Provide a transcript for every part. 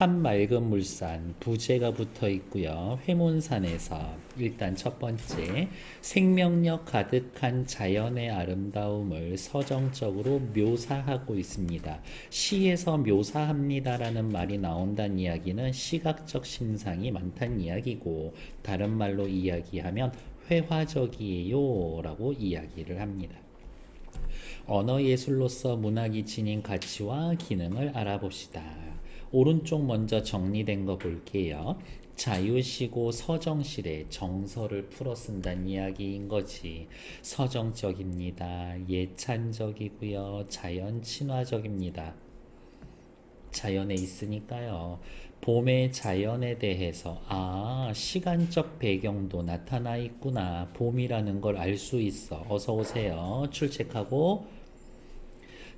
한 맑은 물산 부재가 붙어 있고요. 회문산에서 일단 첫 번째 생명력 가득한 자연의 아름다움을 서정적으로 묘사하고 있습니다. 시에서 묘사합니다라는 말이 나온다는 이야기는 시각적 신상이 많다는 이야기고 다른 말로 이야기하면 회화적이에요 라고 이야기를 합니다. 언어 예술로서 문학이 지닌 가치와 기능을 알아봅시다. 오른쪽 먼저 정리된 거 볼게요. 자유시고 서정실에 정서를 풀어 쓴다는 이야기인 거지. 서정적입니다. 예찬적이고요. 자연 친화적입니다. 자연에 있으니까요. 봄의 자연에 대해서 아 시간적 배경도 나타나 있구나. 봄이라는 걸 알 수 있어. 어서 오세요. 출첵하고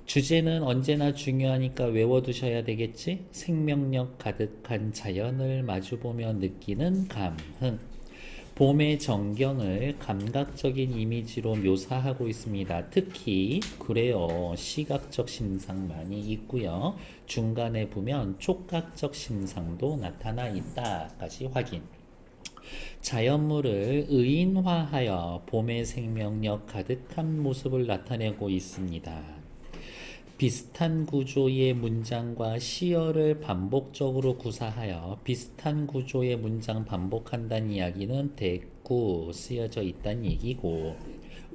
주제는 언제나 중요하니까 외워두셔야 되겠지? 생명력 가득한 자연을 마주보며 느끼는 감흥. 봄의 정경을 감각적인 이미지로 묘사하고 있습니다. 특히 그래요. 시각적 신상 많이 있고요. 중간에 보면 촉각적 신상도 나타나 있다까지 확인. 자연물을 의인화하여 봄의 생명력 가득한 모습을 나타내고 있습니다. 비슷한 구조의 문장과 시어를 반복적으로 구사하여 비슷한 구조의 문장 반복한다는 이야기는 대꾸 쓰여져 있다는 얘기고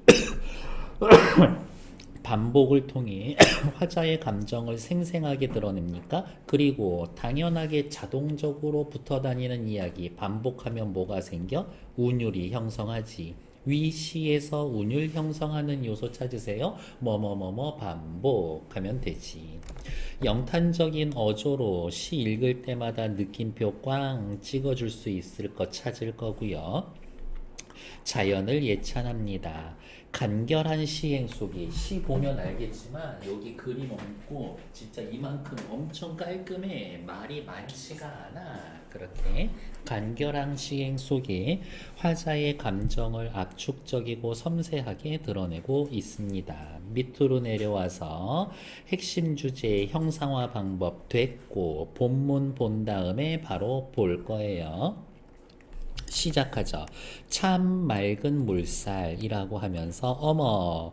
반복을 통해 화자의 감정을 생생하게 드러냅니까? 그리고 당연하게 자동적으로 붙어 다니는 이야기 반복하면 뭐가 생겨? 운율이 형성하지. 위시에서 운율 형성하는 요소 찾으세요. 뭐뭐뭐뭐 반복하면 되지. 영탄적인 어조로 시 읽을 때마다 느낌표 꽝 찍어줄 수 있을 것 찾을 거고요. 자연을 예찬합니다. 간결한 시행 속에 시 보면 알겠지만 여기 그림 없고 진짜 이만큼 엄청 깔끔해 말이 많지가 않아 그렇게 간결한 시행 속에 화자의 감정을 압축적이고 섬세하게 드러내고 있습니다. 밑으로 내려와서 핵심 주제 형상화 방법 됐고 본문 본 다음에 바로 볼 거예요. 시작하죠. 참 맑은 물살이라고 하면서 어머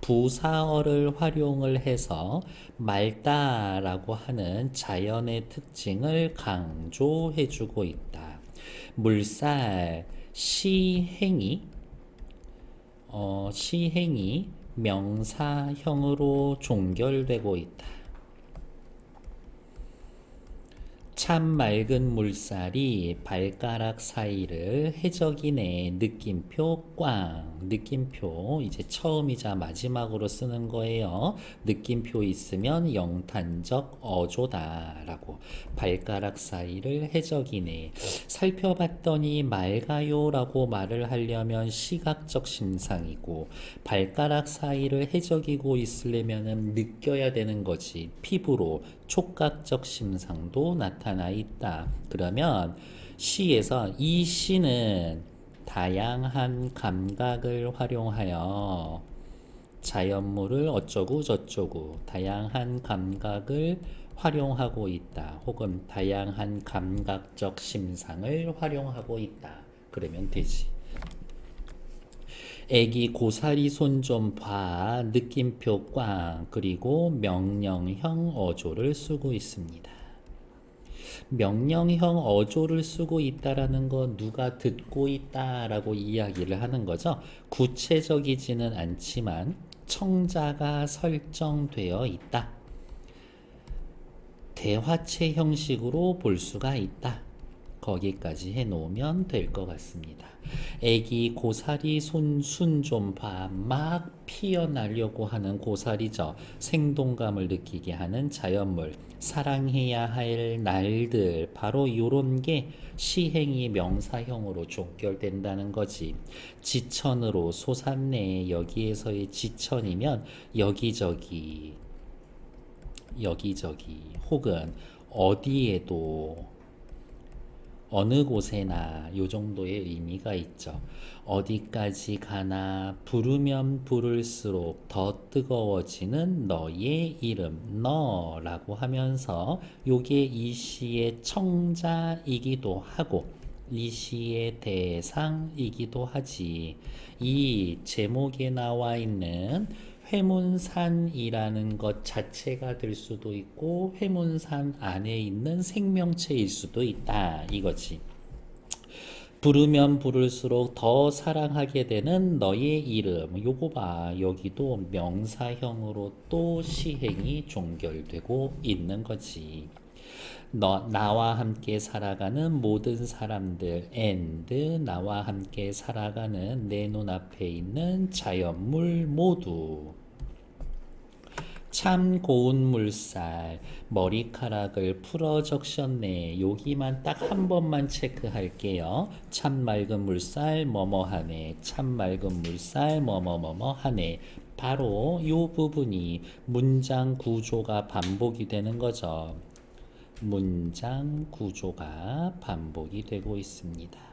부사어를 활용을 해서 맑다라고 하는 자연의 특징을 강조해 주고 있다. 물살 시행이 어, 시행이 명사형으로 종결되고 있다. 참 맑은 물살이 발가락 사이를 해적이네 느낌표 꽝. 느낌표 이제 처음이자 마지막으로 쓰는 거예요. 느낌표 있으면 영탄적 어조다 라고. 발가락 사이를 해적이네 살펴봤더니 맑아요 라고 말을 하려면 시각적 신상이고 발가락 사이를 해적이고 있으려면 느껴야 되는 거지. 피부로 촉각적 심상도 나타나 있다. 그러면 시에서 이 시는 다양한 감각을 활용하여 자연물을 어쩌고 저쩌고 다양한 감각을 활용하고 있다. 혹은 다양한 감각적 심상을 활용하고 있다. 그러면 되지. 애기 고사리 손 좀 봐. 느낌표 꽝. 그리고 명령형 어조를 쓰고 있습니다. 명령형 어조를 쓰고 있다라는 건 누가 듣고 있다라고 이야기를 하는 거죠. 구체적이지는 않지만 청자가 설정되어 있다. 대화체 형식으로 볼 수가 있다. 거기까지 해 놓으면 될 것 같습니다. 애기 고사리 손순 좀 봐. 막 피어나려고 하는 고사리죠. 생동감을 느끼게 하는 자연물. 사랑해야 할 날들. 바로 요런 게 시행이 명사형으로 종결된다는 거지. 지천으로 솟았네. 여기에서의 지천이면 여기저기, 여기저기, 혹은 어디에도 어느 곳에나 요 정도의 의미가 있죠. 어디까지 가나 부르면 부를수록 더 뜨거워지는 너의 이름 너라고 하면서 요게 이 시의 청자이기도 하고 이 시의 대상이기도 하지. 이 제목에 나와 있는 회문산이라는 것 자체가 될 수도 있고 회문산 안에 있는 생명체일 수도 있다 이거지. 부르면 부를수록 더 사랑하게 되는 너의 이름. 요거 봐. 여기도 명사형으로 또 시행이 종결되고 있는 거지. 너, 나와 함께 살아가는 모든 사람들 and 나와 함께 살아가는 내 눈앞에 있는 자연물 모두. 참 고운 물살 머리카락을 풀어 적셨네. 여기만 딱 한 번만 체크할게요. 참 맑은 물살 뭐뭐하네. 참 맑은 물살 뭐뭐뭐뭐하네. 바로 요 부분이 문장 구조가 반복이 되는 거죠 문장 구조가 반복이 되고 있습니다.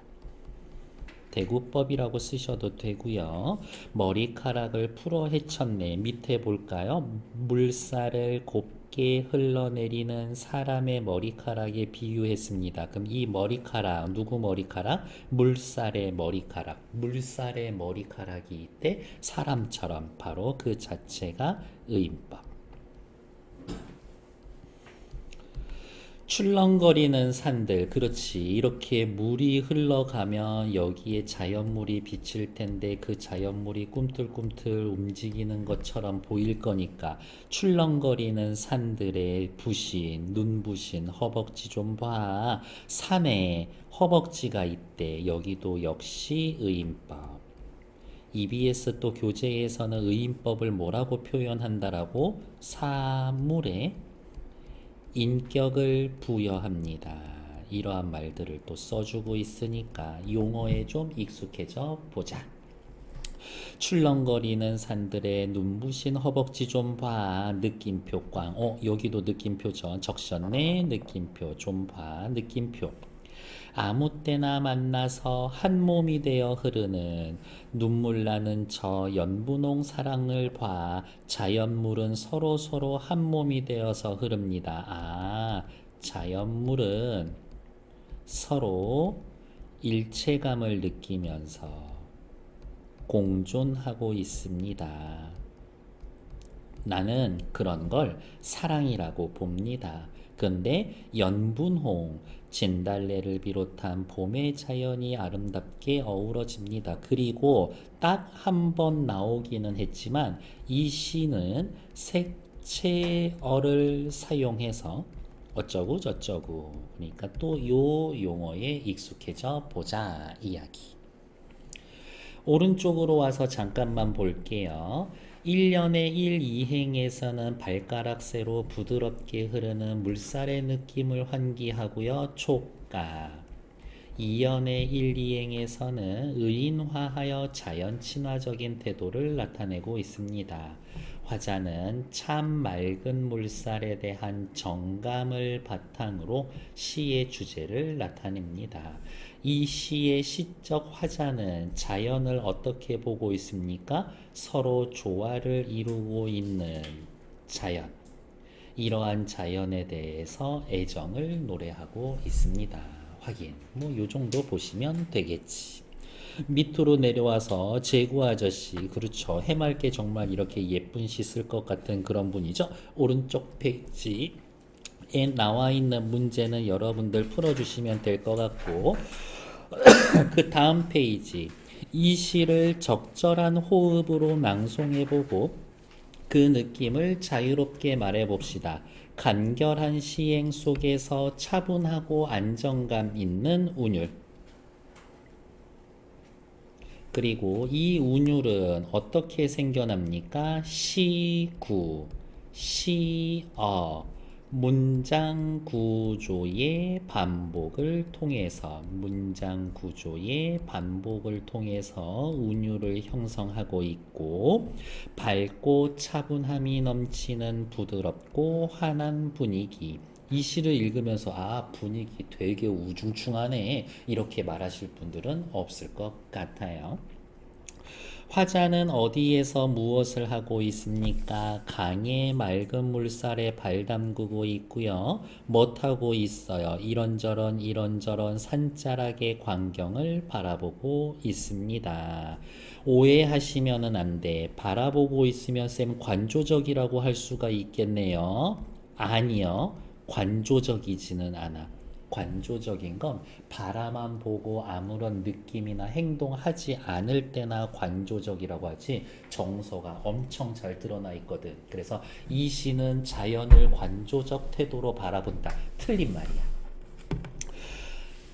대구법이라고 쓰셔도 되고요. 머리카락을 풀어 헤쳤네. 밑에 볼까요? 물살을 곱게 흘러내리는 사람의 머리카락에 비유했습니다. 그럼 이 머리카락 누구 머리카락? 물살의 머리카락. 물살의 머리카락이 이때 사람처럼 바로 그 자체가 의인법. 출렁거리는 산들, 그렇지. 이렇게 물이 흘러가면 여기에 자연물이 비칠 텐데 그 자연물이 꿈틀꿈틀 움직이는 것처럼 보일 거니까 출렁거리는 산들의 부신, 눈부신 허벅지 좀 봐. 산에 허벅지가 있대. 여기도 역시 의인법. EBS 또 교재에서는 의인법을 뭐라고 표현한다라고 사물에 인격을 부여합니다. 이러한 말들을 또 써주고 있으니까 용어에 좀 익숙해져 보자. 출렁거리는 산들의 눈부신 허벅지 좀 봐. 느낌표 꽝. 어, 여기도 느낌표죠. 적셨네. 느낌표 좀 봐. 느낌표. 아무 때나 만나서 한 몸이 되어 흐르는 눈물 나는 저 연분홍 사랑을 봐 자연물은 서로 서로 한 몸이 되어서 흐릅니다. 아, 자연물은 서로 일체감을 느끼면서 공존하고 있습니다. 나는 그런 걸 사랑이라고 봅니다. 근데 연분홍, 진달래를 비롯한 봄의 자연이 아름답게 어우러집니다. 그리고 딱 한 번 나오기는 했지만 이 시는 색채어를 사용해서 어쩌고 저쩌고 그러니까 또 요 용어에 익숙해져 보자 이야기. 오른쪽으로 와서 잠깐만 볼게요. 1년의 1, 2행에서는 발가락새로 부드럽게 흐르는 물살의 느낌을 환기하고요. 촉가. 2년의 1, 2행에서는 의인화하여 자연 친화적인 태도를 나타내고 있습니다. 화자는 참 맑은 물살에 대한 정감을 바탕으로 시의 주제를 나타냅니다. 이 시의 시적 화자는 자연을 어떻게 보고 있습니까? 서로 조화를 이루고 있는 자연. 이러한 자연에 대해서 애정을 노래하고 있습니다. 확인. 뭐 요 정도 보시면 되겠지. 밑으로 내려와서 제구 아저씨 그렇죠 해맑게 정말 이렇게 예쁜 시 쓸 것 같은 그런 분이죠 오른쪽 페이지 에 나와 있는 문제는 여러분들 풀어주시면 될 것 같고 그 다음 페이지 이 시를 적절한 호흡으로 낭송해보고 그 느낌을 자유롭게 말해봅시다. 간결한 시행 속에서 차분하고 안정감 있는 운율. 그리고 이 운율은 어떻게 생겨납니까? 시구, 시어, 문장 구조의 반복을 통해서 문장 구조의 반복을 통해서 운율을 형성하고 있고 밝고 차분함이 넘치는 부드럽고 환한 분위기 이 시를 읽으면서 아 분위기 되게 우중충하네 이렇게 말하실 분들은 없을 것 같아요. 화자는 어디에서 무엇을 하고 있습니까? 강의 맑은 물살에 발 담그고 있고요. 못하고 있어요. 이런저런 이런저런 산자락의 광경을 바라보고 있습니다. 오해하시면은 안 돼. 바라보고 있으면 쌤 관조적이라고 할 수가 있겠네요. 아니요. 관조적이지는 않아. 관조적인 건 바라만 보고 아무런 느낌이나 행동하지 않을 때나 관조적이라고 하지 정서가 엄청 잘 드러나 있거든. 그래서 이 시는 자연을 관조적 태도로 바라본다. 틀린 말이야.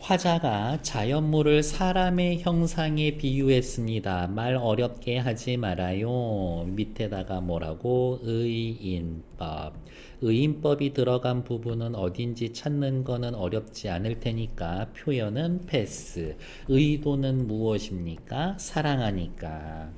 화자가 자연물을 사람의 형상에 비유했습니다. 말 어렵게 하지 말아요. 밑에다가 뭐라고? 의인법. 의인법이 들어간 부분은 어딘지 찾는 거는 어렵지 않을 테니까 표현은 패스. 의도는 무엇입니까? 사랑하니까.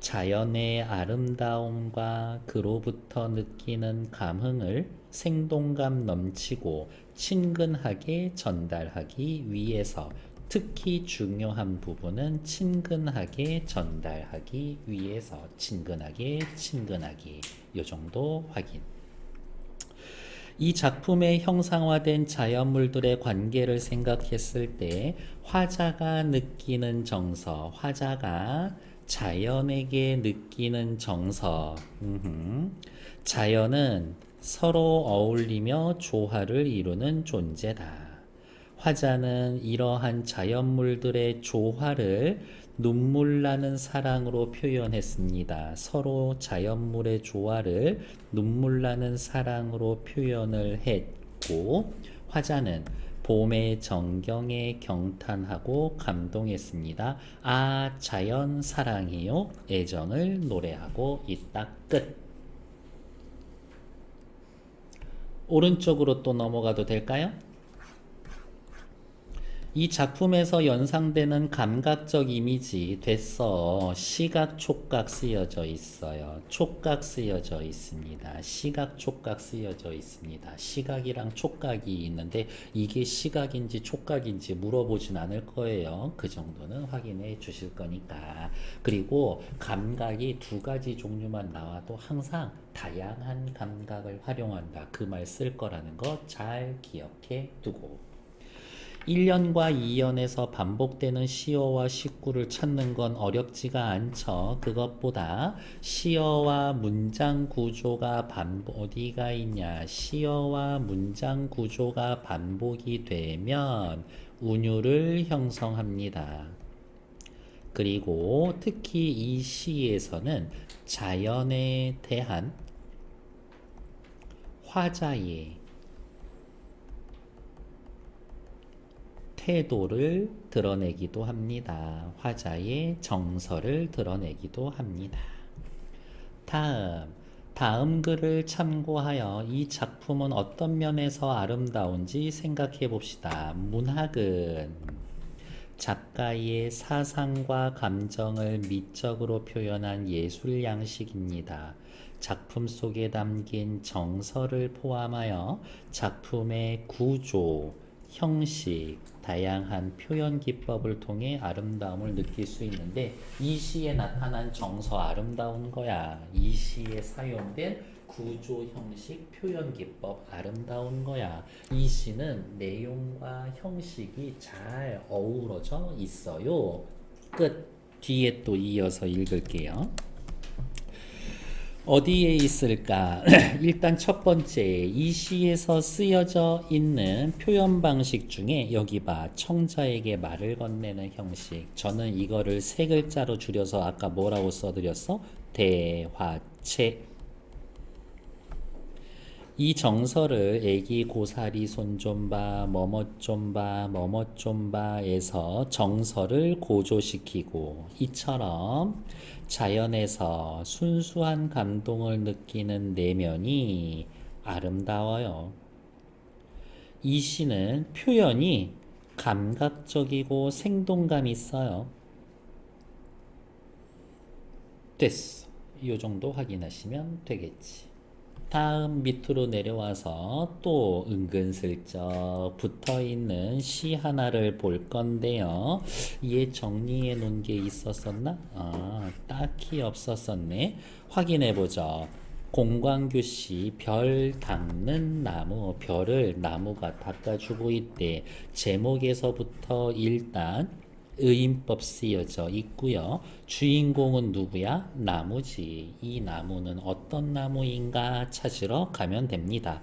자연의 아름다움과 그로부터 느끼는 감흥을 생동감 넘치고 친근하게 전달하기 위해서 특히 중요한 부분은 친근하게 전달하기 위해서 친근하게 친근하기 요 정도 확인. 이 작품의 형상화된 자연물들의 관계를 생각했을 때 화자가 느끼는 정서, 화자가 자연에게 느끼는 정서, 음흠. 자연은 서로 어울리며 조화를 이루는 존재다. 화자는 이러한 자연물들의 조화를 눈물 나는 사랑으로 표현했습니다. 서로 자연물의 조화를 눈물 나는 사랑으로 표현을 했고, 화자는 봄의 정경에 경탄하고 감동했습니다. 아, 자연 사랑이요. 애정을 노래하고 있다. 끝. 오른쪽으로 또 넘어가도 될까요? 이 작품에서 연상되는 감각적 이미지 됐어. 시각, 촉각 쓰여져 있어요. 촉각 쓰여져 있습니다. 시각, 촉각 쓰여져 있습니다. 시각이랑 촉각이 있는데 이게 시각인지 촉각인지 물어보진 않을 거예요. 그 정도는 확인해 주실 거니까. 그리고 감각이 두 가지 종류만 나와도 항상 다양한 감각을 활용한다. 그 말 쓸 거라는 거 잘 기억해 두고. 1년과 2년에서 반복되는 시어와 식구를 찾는 건 어렵지가 않죠. 그것보다 시어와 문장 구조가 반복, 어디가 있냐. 시어와 문장 구조가 반복이 되면 운율을 형성합니다. 그리고 특히 이 시에서는 자연에 대한 화자의 태도를 드러내기도 합니다. 화자의 정서를 드러내기도 합니다. 다음, 다음 글을 참고하여 이 작품은 어떤 면에서 아름다운지 생각해 봅시다. 문학은 작가의 사상과 감정을 미적으로 표현한 예술 양식입니다. 작품 속에 담긴 정서를 포함하여 작품의 구조, 형식, 다양한 표현 기법을 통해 아름다움을 느낄 수 있는데 이 시에 나타난 정서 아름다운 거야. 이 시에 사용된 구조 형식 표현 기법 아름다운 거야. 이 시는 내용과 형식이 잘 어우러져 있어요. 끝. 뒤에 또 이어서 읽을게요. 어디에 있을까? 일단 첫 번째, 이 시에서 쓰여져 있는 표현 방식 중에 여기 봐. 청자에게 말을 건네는 형식. 저는 이거를 세 글자로 줄여서 아까 뭐라고 써드렸어? 대화체. 이 정서를 애기 고사리 손 좀 봐, 뭐뭇 좀 봐, 뭐뭇 좀 봐에서 정서를 고조시키고 이처럼 자연에서 순수한 감동을 느끼는 내면이 아름다워요. 이 시는 표현이 감각적이고 생동감 있어요. 됐어. 이 정도 확인하시면 되겠지. 다음 밑으로 내려와서 또 은근슬쩍 붙어 있는 시 하나를 볼 건데요. 얘 정리해 놓은 게 있었었나? 아, 딱히 없었었네. 확인해 보죠. 공광규 씨, 별 닦는 나무, 별을 나무가 닦아주고 있대. 제목에서부터 일단 의인법 쓰여져 있고요. 주인공은 누구야? 나무지. 이 나무는 어떤 나무인가 찾으러 가면 됩니다.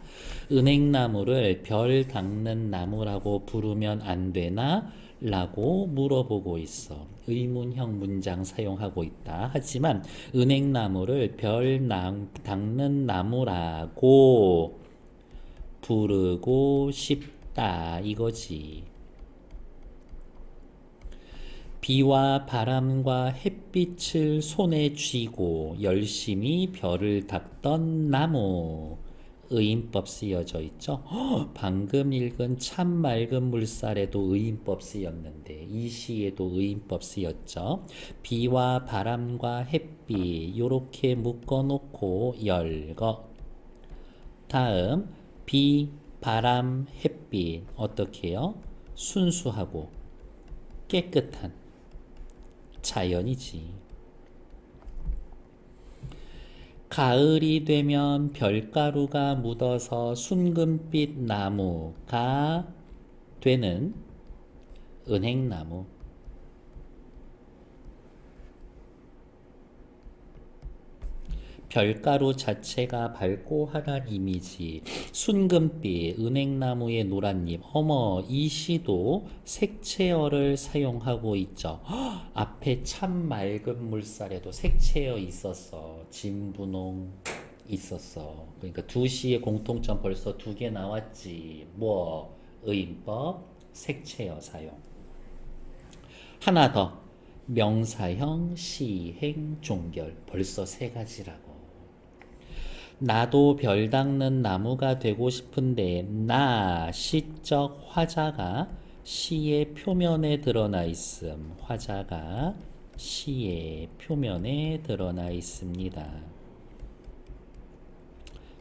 은행나무를 별 닦는 나무라고 부르면 안 되나? 라고 물어보고 있어. 의문형 문장 사용하고 있다. 하지만 은행나무를 별 나- 닦는 나무라고 부르고 싶다. 이거지. 비와 바람과 햇빛을 손에 쥐고 열심히 별을 닦던 나무. 의인법 쓰여져 있죠. 헉, 방금 읽은 참 맑은 물살에도 의인법 쓰였는데 이 시에도 의인법 쓰였죠. 비와 바람과 햇빛 요렇게 묶어 놓고 열거. 다음 비, 바람, 햇빛 어떻게요? 순수하고 깨끗한 자연이지. 가을이 되면 별가루가 묻어서 순금빛 나무가 되는 은행나무. 별가루 자체가 밝고 환한 이미지, 순금빛, 은행나무의 노란잎. 어머, 이 시도 색채어를 사용하고 있죠. 헉, 앞에 참 맑은 물살에도 색채어 있었어. 진분홍 있었어. 그러니까 두 시의 공통점 벌써 두 개 나왔지. 뭐, 의인법, 색채어 사용. 하나 더. 명사형, 시행, 종결. 벌써 세 가지라고. 나도 별 닦는 나무가 되고 싶은데 나 시적 화자가 시의 표면에 드러나 있음. 화자가 시의 표면에 드러나 있습니다.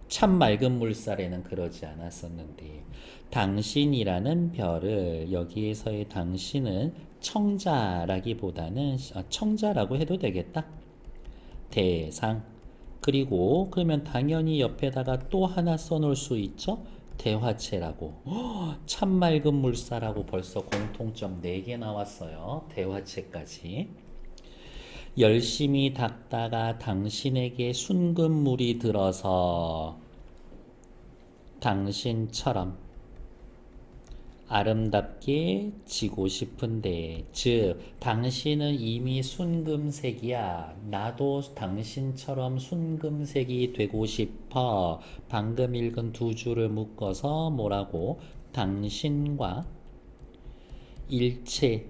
참 맑은 물살에는 그러지 않았었는데 당신이라는 별을 여기에서의 당신은 청자라기보다는 아, 청자라고 해도 되겠다. 대상 그리고 그러면 당연히 옆에다가 또 하나 써놓을 수 있죠. 대화체라고 허, 참 맑은 물살하고 벌써 공통점 4개 나왔어요. 대화체까지 열심히 닦다가 당신에게 순금물이 들어서 당신처럼 아름답게 지고 싶은데, 즉, 당신은 이미 순금색이야. 나도 당신처럼 순금색이 되고 싶어. 방금 읽은 두 줄을 묶어서 뭐라고? 당신과 일체감을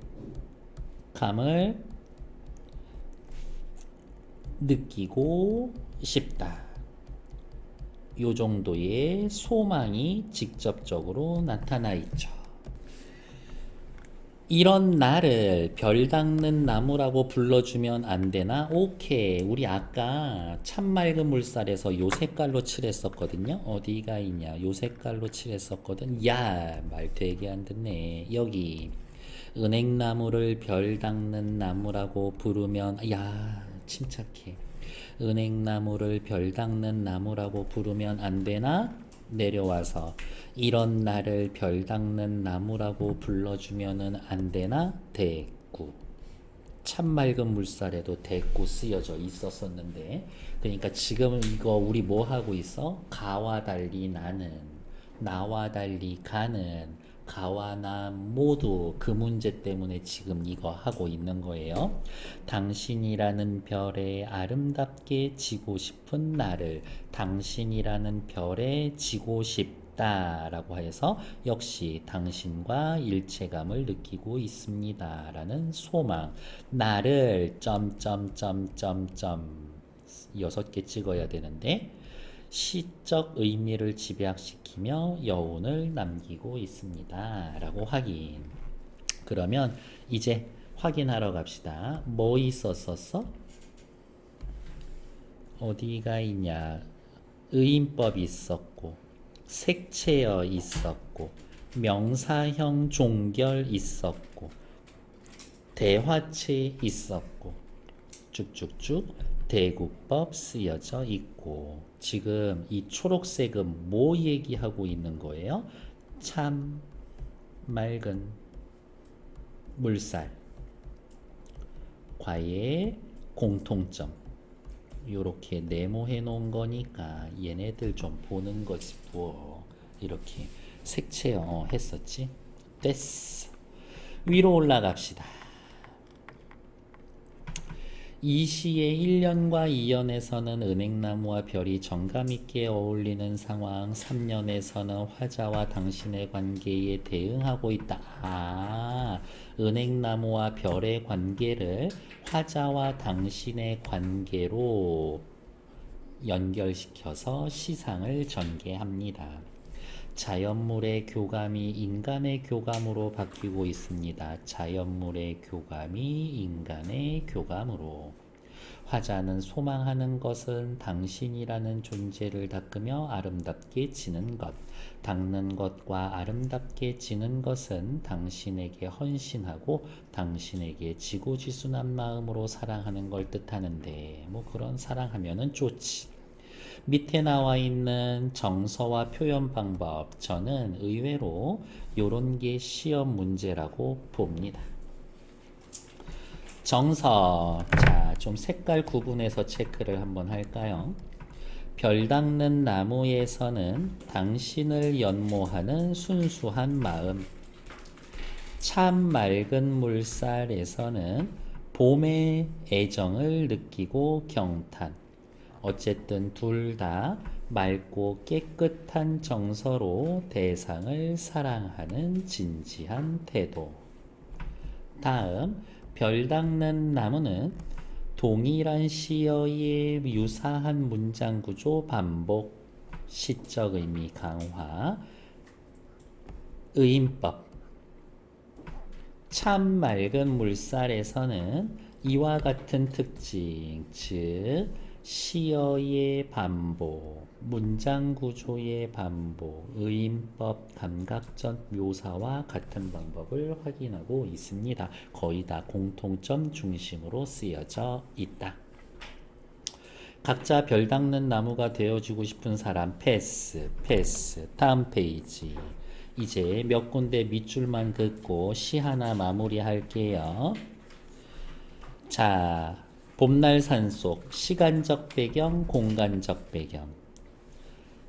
느끼고 싶다. 요 정도의 소망이 직접적으로 나타나 있죠. 이런 나를 별 닦는 나무라고 불러주면 안 되나? 오케이. 우리 아까 참 맑은 물살에서 요 색깔로 칠했었거든요. 어디가 있냐? 요 색깔로 칠했었거든. 야, 말 되게 안 듣네. 여기. 은행나무를 별 닦는 나무라고 부르면, 야, 침착해. 은행나무를 별 닦는 나무라고 부르면 안 되나? 내려와서 이런 나를 별 닦는 나무라고 불러주면은 안 되나? 대구. 참 맑은 물살에도 대구 쓰여져 있었었는데 그러니까 지금 이거 우리 뭐 하고 있어? 가와 달리 나는 나와 달리 가는 가와 나 모두 그 문제 때문에 지금 이거 하고 있는 거예요. 당신이라는 별에 아름답게 지고 싶은 나를 당신이라는 별에 지고 싶다 라고 해서 역시 당신과 일체감을 느끼고 있습니다 라는 소망. 나를 점점점점점 여섯 개 찍어야 되는데 시적 의미를 집약시키며 여운을 남기고 있습니다. 라고 확인. 그러면 이제 확인하러 갑시다. 뭐 있었었어? 어디가 있냐? 의인법이 있었고 색채어 있었고 명사형 종결 있었고 대화체 있었고 쭉쭉쭉 대국법 쓰여져 있고 지금 이 초록색은 뭐 얘기하고 있는 거예요? 참 맑은 물살. 과의 공통점. 요렇게 네모해 놓은 거니까 얘네들 좀 보는 거지 뭐. 이렇게 색채어 했었지? 됐어. 위로 올라갑시다 이 시의 1년과 2년에서는 은행나무와 별이 정감 있게 어울리는 상황, 3년에서는 화자와 당신의 관계에 대응하고 있다. 아, 은행나무와 별의 관계를 화자와 당신의 관계로 연결시켜서 시상을 전개합니다. 자연물의 교감이 인간의 교감으로 바뀌고 있습니다. 자연물의 교감이 인간의 교감으로. 화자는 소망하는 것은 당신이라는 존재를 닦으며 아름답게 지는 것. 닦는 것과 아름답게 지는 것은 당신에게 헌신하고 당신에게 지고지순한 마음으로 사랑하는 걸 뜻하는데 뭐 그런 사랑하면은 좋지. 밑에 나와 있는 정서와 표현 방법 저는 의외로 요런 게 시험 문제라고 봅니다. 정서 자, 좀 색깔 구분해서 체크를 한번 할까요? 별 닦는 나무에서는 당신을 연모하는 순수한 마음 참 맑은 물살에서는 봄의 애정을 느끼고 경탄 어쨌든 둘 다 맑고 깨끗한 정서로 대상을 사랑하는 진지한 태도. 다음, 별 닦는 나무는 동일한 시어의 유사한 문장 구조 반복, 시적 의미 강화, 의인법. 참 맑은 물살에서는 이와 같은 특징, 즉, 시어의 반복, 문장 구조의 반복, 의인법, 감각적 묘사와 같은 방법을 확인하고 있습니다. 거의 다 공통점 중심으로 쓰여져 있다. 각자 별 닦는 나무가 되어주고 싶은 사람 패스, 패스. 다음 페이지. 이제 몇 군데 밑줄만 긋고 시 하나 마무리할게요. 자, 봄날 산속 시간적 배경, 공간적 배경.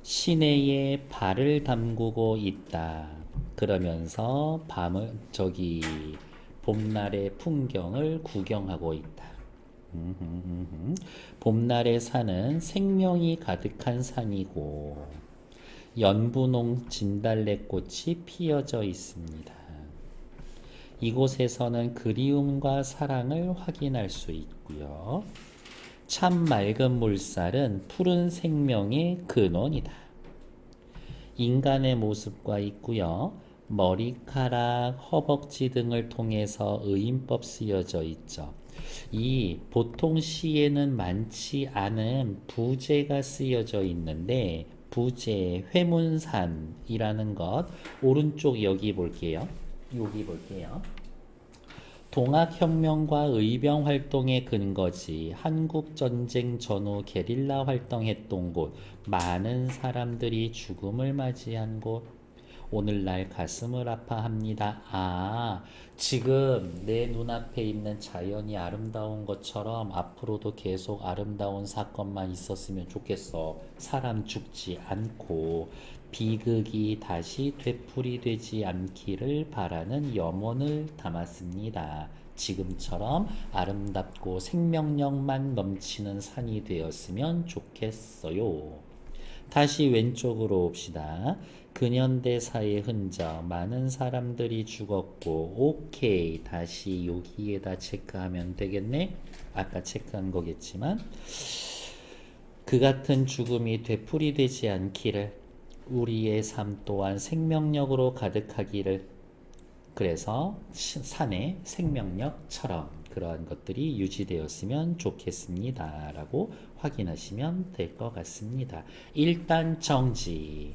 시내에 발을 담그고 있다. 그러면서 밤을 저기 봄날의 풍경을 구경하고 있다. 봄날의 산은 생명이 가득한 산이고 연분홍 진달래꽃이 피어져 있습니다. 이곳에서는 그리움과 사랑을 확인할 수 있고요. 참 맑은 물살은 푸른 생명의 근원이다. 인간의 모습과 있고요. 머리카락, 허벅지 등을 통해서 의인법 쓰여져 있죠. 이 보통 시에는 많지 않은 부제가 쓰여져 있는데 부제 회문산이라는 것 오른쪽 여기 볼게요. 여기 볼게요. 동학혁명과 의병 활동의 근거지 한국전쟁 전후 게릴라 활동했던 곳 많은 사람들이 죽음을 맞이한 곳 오늘날 가슴을 아파합니다. 아, 지금 내 눈앞에 있는 자연이 아름다운 것처럼 앞으로도 계속 아름다운 사건만 있었으면 좋겠어. 사람 죽지 않고 비극이 다시 되풀이 되지 않기를 바라는 염원을 담았습니다. 지금처럼 아름답고 생명력만 넘치는 산이 되었으면 좋겠어요. 다시 왼쪽으로 옵시다. 근현대사의 흔적, 많은 사람들이 죽었고, 오케이. 다시 여기에다 체크하면 되겠네? 아까 체크한 거겠지만, 그 같은 죽음이 되풀이되지 않기를, 우리의 삶 또한 생명력으로 가득하기를, 그래서 산의 생명력처럼 그러한 것들이 유지되었으면 좋겠습니다. 라고 확인하시면 될 것 같습니다. 일단 정지.